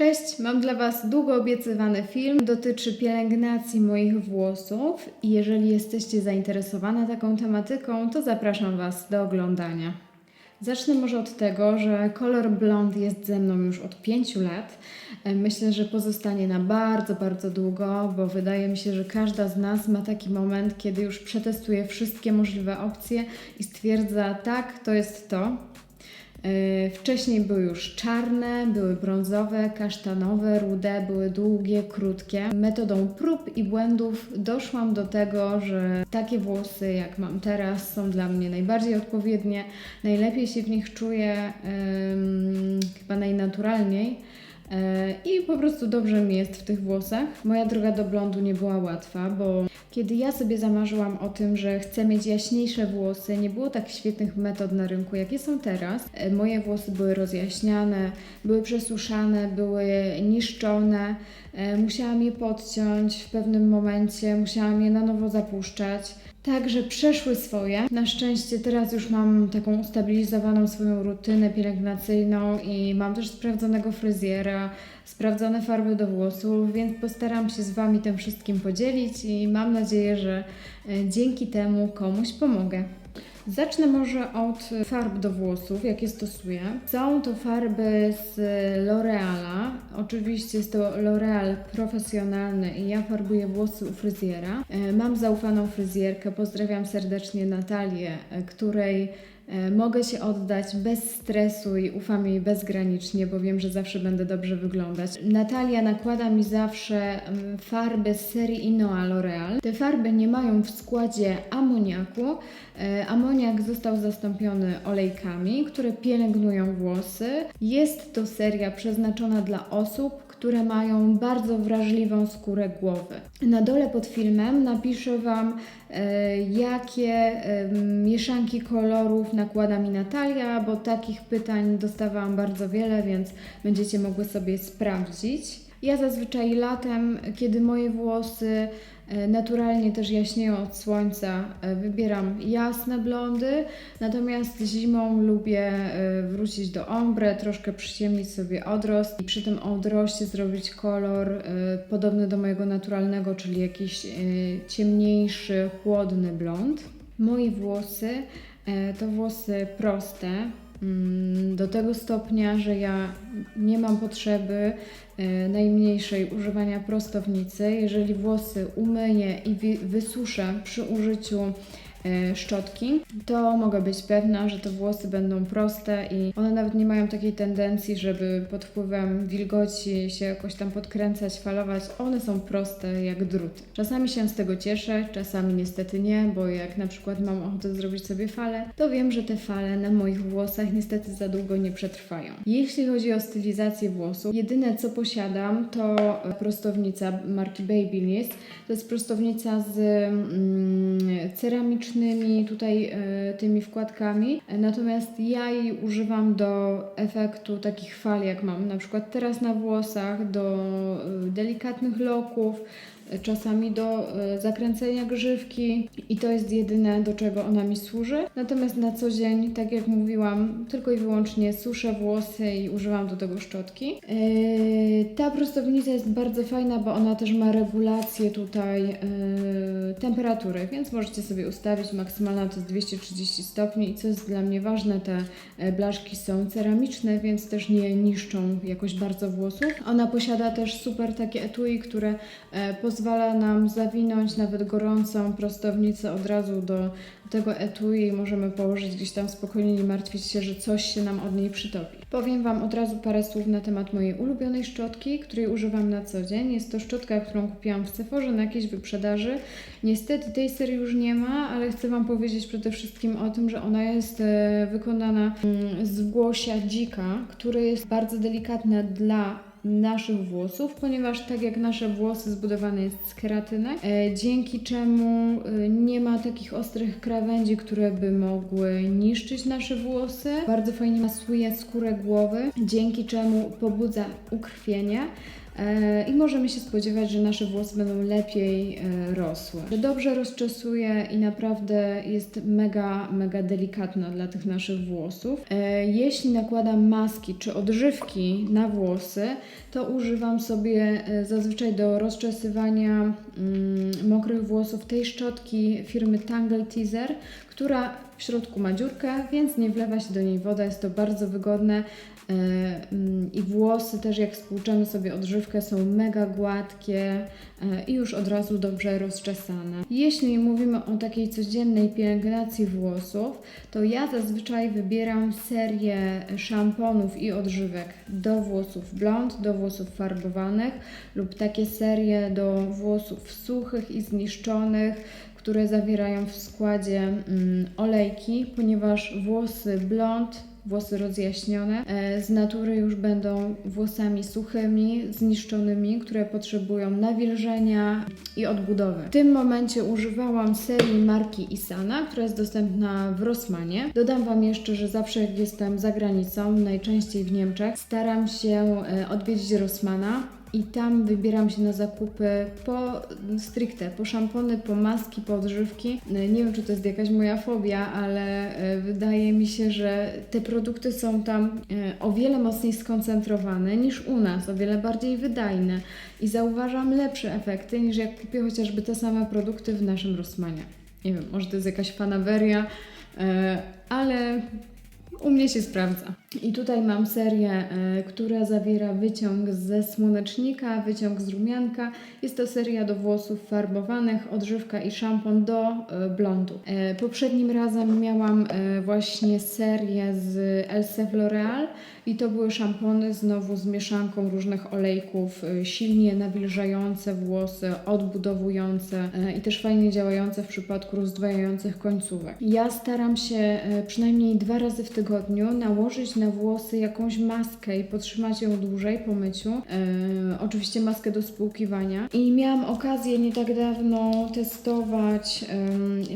Cześć, mam dla Was długo obiecywany film. Dotyczy pielęgnacji moich włosów i jeżeli jesteście zainteresowane taką tematyką, to zapraszam Was do oglądania. Zacznę może od tego, że kolor blond jest ze mną już od 5 lat. E, Myślę, że pozostanie na bardzo, bardzo długo, bo wydaje mi się, że każda z nas ma taki moment, kiedy już przetestuje wszystkie możliwe opcje i stwierdza, tak, to jest to. Yy, Wcześniej były już czarne, były brązowe, kasztanowe, rude, były długie, krótkie. Metodą prób i błędów doszłam do tego, że takie włosy, jak mam teraz, są dla mnie najbardziej odpowiednie. Najlepiej się w nich czuję, ym, chyba najnaturalniej. Yy, I po prostu dobrze mi jest w tych włosach. Moja droga do blondu nie była łatwa, bo kiedy ja sobie zamarzyłam o tym, że chcę mieć jaśniejsze włosy, nie było tak świetnych metod na rynku, jakie są teraz. E, Moje włosy były rozjaśniane, były przesuszane, były niszczone. E, Musiałam je podciąć w pewnym momencie, musiałam je na nowo zapuszczać. Także przeszły swoje. Na szczęście teraz już mam taką ustabilizowaną swoją rutynę pielęgnacyjną i mam też sprawdzonego fryzjera, sprawdzone farby do włosów, więc postaram się z Wami tym wszystkim podzielić i mam nadzieję, że e, dzięki temu komuś pomogę. Zacznę może od farb do włosów, jakie stosuję. Są to farby z L'Oreala. Oczywiście jest to L'Oreal profesjonalny i ja farbuję włosy u fryzjera. E, Mam zaufaną fryzjerkę, pozdrawiam serdecznie Natalię, e, której mogę się oddać bez stresu i ufam jej bezgranicznie, bo wiem, że zawsze będę dobrze wyglądać. Natalia nakłada mi zawsze farby z serii Inoa L'Oreal. Te farby nie mają w składzie amoniaku. E, Amoniak został zastąpiony olejkami, które pielęgnują włosy. Jest to seria przeznaczona dla osób, które mają bardzo wrażliwą skórę głowy. Na dole pod filmem napiszę Wam, e, jakie e, mieszanki kolorów nakłada mi Natalia, bo takich pytań dostawałam bardzo wiele, więc będziecie mogły sobie sprawdzić. Ja zazwyczaj latem, kiedy moje włosy e, naturalnie też jaśnieją od słońca, e, wybieram jasne blondy, natomiast zimą lubię e, wrócić do ombre, troszkę przyciemnić sobie odrost i przy tym odroście zrobić kolor podobny do mojego naturalnego, czyli jakiś ciemniejszy, chłodny blond. Moje włosy to włosy proste, mm, do tego stopnia, że ja nie mam potrzeby najmniejszej używania prostownicy. Jeżeli włosy umyję i wysuszę przy użyciu szczotki, to mogę być pewna, że te włosy będą proste i one nawet nie mają takiej tendencji, żeby pod wpływem wilgoci się jakoś tam podkręcać, falować. One są proste jak druty. Czasami się z tego cieszę, czasami niestety nie, bo jak na przykład mam ochotę zrobić sobie falę, to wiem, że te fale na moich włosach niestety za długo nie przetrwają. Jeśli chodzi o stylizację włosów, jedyne co posiadam to prostownica marki Babyliss. To jest prostownica z mm, tutaj e, tymi wkładkami. Natomiast ja jej używam do efektu takich fal, jak mam na przykład teraz na włosach, do e, delikatnych loków, czasami do e, zakręcenia grzywki i to jest jedyne, do czego ona mi służy. Natomiast na co dzień, tak jak mówiłam, tylko i wyłącznie suszę włosy i używam do tego szczotki. E, Ta prostownica jest bardzo fajna, bo ona też ma regulację tutaj e, temperatury, więc możecie sobie ustawić maksymalna to jest 230 stopni i co jest dla mnie ważne, te blaszki są ceramiczne, więc też nie niszczą jakoś bardzo włosów. Ona posiada też super takie etui, które e, pozwala nam zawinąć nawet gorącą prostownicę od razu do tego etui i możemy położyć gdzieś tam spokojnie, nie martwić się, że coś się nam od niej przytopi. Powiem Wam od razu parę słów na temat mojej ulubionej szczotki, której używam na co dzień. Jest to szczotka, którą kupiłam w Sephorze na jakiejś wyprzedaży. Niestety tej serii już nie ma, ale chcę Wam powiedzieć przede wszystkim o tym, że ona jest e, wykonana mm, z włosia dzika, które jest bardzo delikatne dla naszych włosów, ponieważ tak jak nasze włosy zbudowane jest z keratyny, e, dzięki czemu e, nie ma takich ostrych krawędzi, które by mogły niszczyć nasze włosy. Bardzo fajnie masuje skórę głowy, dzięki czemu pobudza ukrwienie. E, i możemy się spodziewać, że nasze włosy będą lepiej e, rosły. Dobrze rozczesuje i naprawdę jest mega, mega delikatna dla tych naszych włosów. E, Jeśli nakładam maski czy odżywki na włosy, to używam sobie zazwyczaj do rozczesywania mm, mokrych włosów tej szczotki firmy Tangle Teaser, która w środku ma dziurkę, więc nie wlewa się do niej woda. Jest to bardzo wygodne. E, mm, I włosy też, jak spłuczemy sobie odżywkę, są mega gładkie e, i już od razu dobrze rozczesane. Jeśli mówimy o takiej codziennej pielęgnacji włosów, to ja zazwyczaj wybieram serię szamponów i odżywek do włosów blond, do włosów farbowanych lub takie serie do włosów suchych i zniszczonych, które zawierają w składzie mm, ponieważ włosy blond, włosy rozjaśnione e, z natury już będą włosami suchymi, zniszczonymi, które potrzebują nawilżenia i odbudowy. W tym momencie używałam serii marki Isana, która jest dostępna w Rossmanie. Dodam Wam jeszcze, że zawsze jak jestem za granicą, najczęściej w Niemczech, staram się e, odwiedzić Rossmana i tam wybieram się na zakupy po stricte, po szampony, po maski, po odżywki. Nie wiem, czy to jest jakaś moja fobia, ale e, wydaje mi się, że te produkty są tam e, o wiele mocniej skoncentrowane niż u nas, o wiele bardziej wydajne i zauważam lepsze efekty niż jak kupię chociażby te same produkty w naszym Rossmanie. Nie wiem, może to jest jakaś fanaberia, e, ale u mnie się sprawdza. I tutaj mam serię, e, która zawiera wyciąg ze słonecznika, wyciąg z rumianka. Jest to seria do włosów farbowanych, odżywka i szampon do e, blondu. E, poprzednim razem miałam właśnie serię z Elsef L'Oreal i to były szampony znowu z mieszanką różnych olejków, silnie nawilżające włosy, odbudowujące i też fajnie działające w przypadku rozdwajających końcówek. Ja staram się przynajmniej dwa razy w tygodniu nałożyć na włosy jakąś maskę i podtrzymać ją dłużej po myciu. E, oczywiście maskę do spłukiwania. I miałam okazję nie tak dawno testować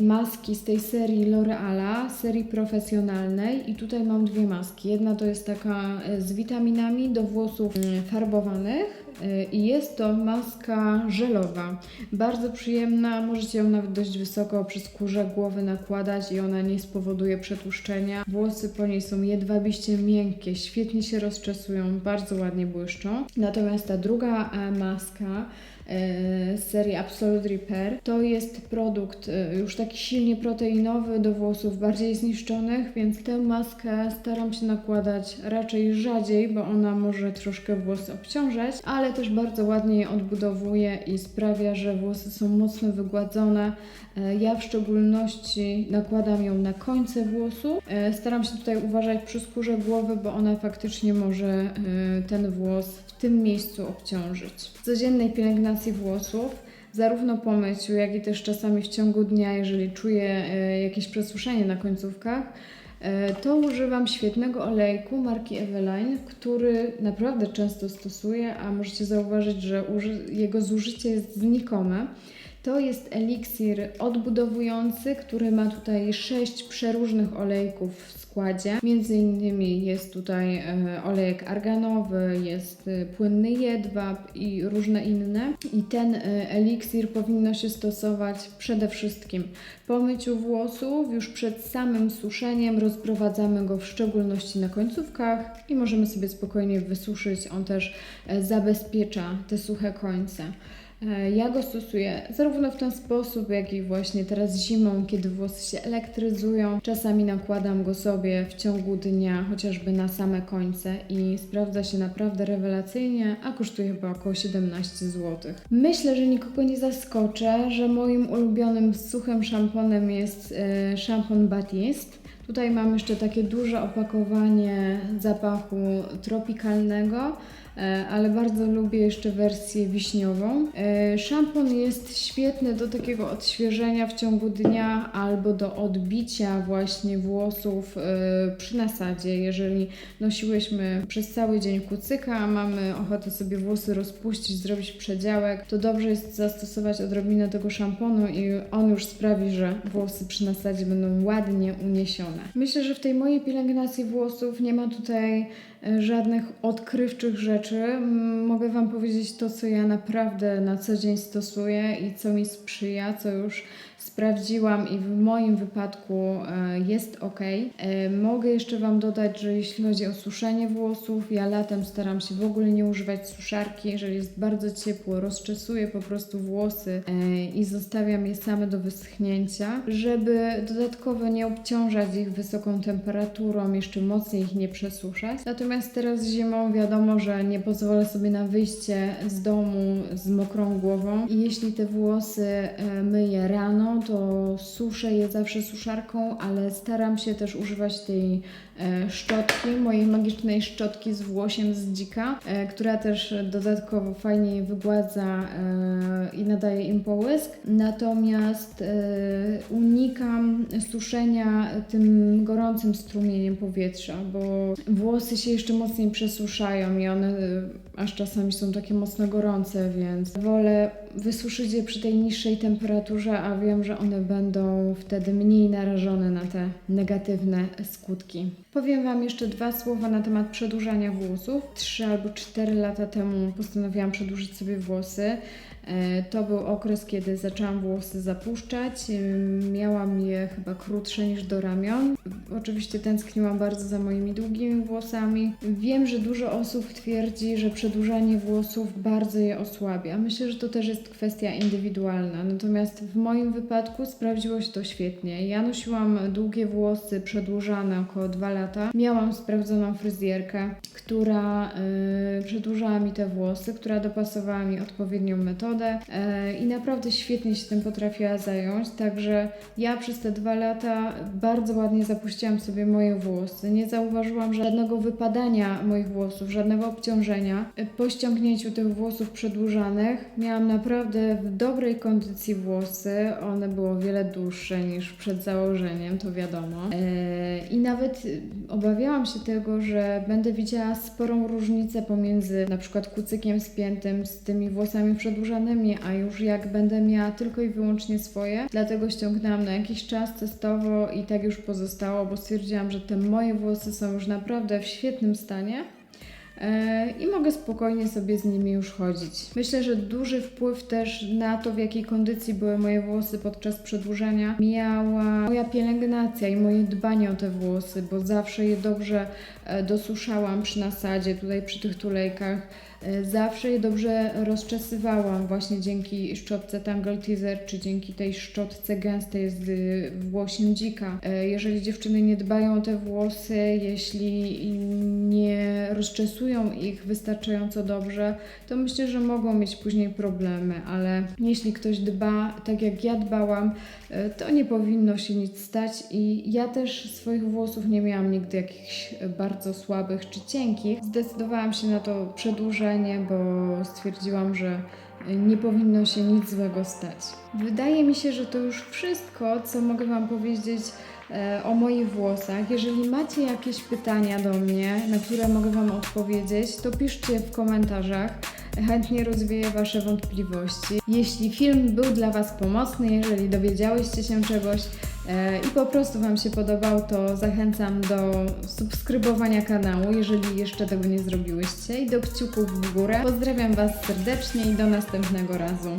maski z tej serii L'Oreala, serii profesjonalnej i tutaj mam dwie maski. Jedna to jest taka e, z witaminami do włosów mm, farbowanych i jest to maska żelowa. Bardzo przyjemna, możecie ją nawet dość wysoko przy skórze głowy nakładać i ona nie spowoduje przetłuszczenia. Włosy po niej są jedwabiście miękkie, świetnie się rozczesują, bardzo ładnie błyszczą. Natomiast ta druga e, maska z serii Absolute Repair. To jest produkt e, już taki silnie proteinowy do włosów bardziej zniszczonych, więc tę maskę staram się nakładać raczej rzadziej, bo ona może troszkę włosy obciążać, ale też bardzo ładnie je odbudowuje i sprawia, że włosy są mocno wygładzone. E, Ja w szczególności nakładam ją na końce włosu. E, Staram się tutaj uważać przy skórze głowy, bo ona faktycznie może e, ten włos w tym miejscu obciążyć. W codziennej pielęgnacji włosów, zarówno po myciu, jak i też czasami w ciągu dnia, jeżeli czuję e, jakieś przesuszenie na końcówkach, e, to używam świetnego olejku marki Eveline, który naprawdę często stosuję, a możecie zauważyć, że jego zużycie jest znikome. To jest eliksir odbudowujący, który ma tutaj sześć przeróżnych olejków w składzie. Między innymi jest tutaj e, olejek arganowy, jest e, płynny jedwab i różne inne. I ten e, eliksir powinno się stosować przede wszystkim po myciu włosów, już przed samym suszeniem rozprowadzamy go w szczególności na końcówkach i możemy sobie spokojnie wysuszyć. On też zabezpiecza te suche końce. E, Ja go stosuję zarówno w ten sposób, jak i właśnie teraz zimą, kiedy włosy się elektryzują. Czasami nakładam go sobie w ciągu dnia, chociażby na same końce i sprawdza się naprawdę rewelacyjnie, a kosztuje chyba około 17 zł. Myślę, że nikogo nie zaskoczę, że moim ulubionym suchym szamponem jest e, szampon Batiste. Tutaj mam jeszcze takie duże opakowanie zapachu tropikalnego, ale bardzo lubię jeszcze wersję wiśniową. E, Szampon jest świetny do takiego odświeżenia w ciągu dnia albo do odbicia właśnie włosów e, przy nasadzie. Jeżeli nosiłyśmy przez cały dzień kucyka, a mamy ochotę sobie włosy rozpuścić, zrobić przedziałek, to dobrze jest zastosować odrobinę tego szamponu i on już sprawi, że włosy przy nasadzie będą ładnie uniesione. Myślę, że w tej mojej pielęgnacji włosów nie ma tutaj e, żadnych odkrywczych rzeczy. Mogę Wam powiedzieć to, co ja naprawdę na co dzień stosuję i co mi sprzyja, co już sprawdziłam i w moim wypadku e, jest ok. E, Mogę jeszcze Wam dodać, że jeśli chodzi o suszenie włosów, ja latem staram się w ogóle nie używać suszarki. Jeżeli jest bardzo ciepło, rozczesuję po prostu włosy e, i zostawiam je same do wyschnięcia, żeby dodatkowo nie obciążać ich wysoką temperaturą, jeszcze mocniej ich nie przesuszać. Natomiast teraz zimą wiadomo, że nie pozwolę sobie na wyjście z domu z mokrą głową i jeśli te włosy myję rano, to suszę je zawsze suszarką, ale staram się też używać tej e, szczotki, mojej magicznej szczotki z włosiem z dzika, e, która też dodatkowo fajnie je wygładza e, i nadaje im połysk. Natomiast unikam suszenia tym gorącym strumieniem powietrza, bo włosy się jeszcze mocniej przesuszają i one aż czasami są takie mocno gorące, więc wolę wysuszyć je przy tej niższej temperaturze, a wiem, że one będą wtedy mniej narażone na te negatywne skutki. Powiem Wam jeszcze dwa słowa na temat przedłużania włosów. Trzy albo cztery lata temu postanowiłam przedłużyć sobie włosy. E, To był okres, kiedy zaczęłam włosy zapuszczać. E, Miałam je chyba krótsze niż do ramion. Oczywiście tęskniłam bardzo za moimi długimi włosami. Wiem, że dużo osób twierdzi, że przedłużanie włosów bardzo je osłabia. Myślę, że to też jest kwestia indywidualna. Natomiast w moim wypadku sprawdziło się to świetnie. Ja nosiłam długie włosy przedłużane około 2 lata. Miałam sprawdzoną fryzjerkę, która y, przedłużała mi te włosy, która dopasowała mi odpowiednią metodę y, i naprawdę świetnie się tym potrafiła zająć. Także ja przez te dwa lata bardzo ładnie zapuściłam sobie moje włosy. Nie zauważyłam żadnego wypadania moich włosów, żadnego obciążenia. Po ściągnięciu tych włosów przedłużanych miałam naprawdę w dobrej kondycji włosy. One były o wiele dłuższe niż przed założeniem, to wiadomo. E, I nawet obawiałam się tego, że będę widziała sporą różnicę pomiędzy na przykład kucykiem spiętym z tymi włosami przedłużanymi, a już jak będę miała tylko i wyłącznie swoje. Dlatego ściągnęłam na jakiś czas testowo i tak już pozostało, bo stwierdziłam, że te moje włosy są już naprawdę w świetnym stanie. E, i mogę spokojnie sobie z nimi już chodzić. Myślę, że duży wpływ też na to, w jakiej kondycji były moje włosy podczas przedłużania, miała moja pielęgnacja i moje dbanie o te włosy, bo zawsze je dobrze e, dosuszałam przy nasadzie, tutaj przy tych tulejkach. E, Zawsze je dobrze rozczesywałam właśnie dzięki szczotce Tangle Teaser, czy dzięki tej szczotce gęstej z y, włosiem dzika. E, Jeżeli dziewczyny nie dbają o te włosy, jeśli nie rozczesują ich wystarczająco dobrze, to myślę, że mogą mieć później problemy, ale jeśli ktoś dba tak jak ja dbałam, e, to nie powinno się nic stać i ja też swoich włosów nie miałam nigdy jakichś bardzo słabych czy cienkich. Zdecydowałam się na to przedłużenie, bo stwierdziłam, że nie powinno się nic złego stać. Wydaje mi się, że to już wszystko, co mogę Wam powiedzieć e, o moich włosach. Jeżeli macie jakieś pytania do mnie, na które mogę Wam odpowiedzieć, to piszcie w komentarzach. Chętnie rozwieję Wasze wątpliwości. Jeśli film był dla Was pomocny, jeżeli dowiedziałyście się czegoś i po prostu Wam się podobał, to zachęcam do subskrybowania kanału, jeżeli jeszcze tego nie zrobiłyście, i do kciuków w górę. Pozdrawiam Was serdecznie i do następnego razu.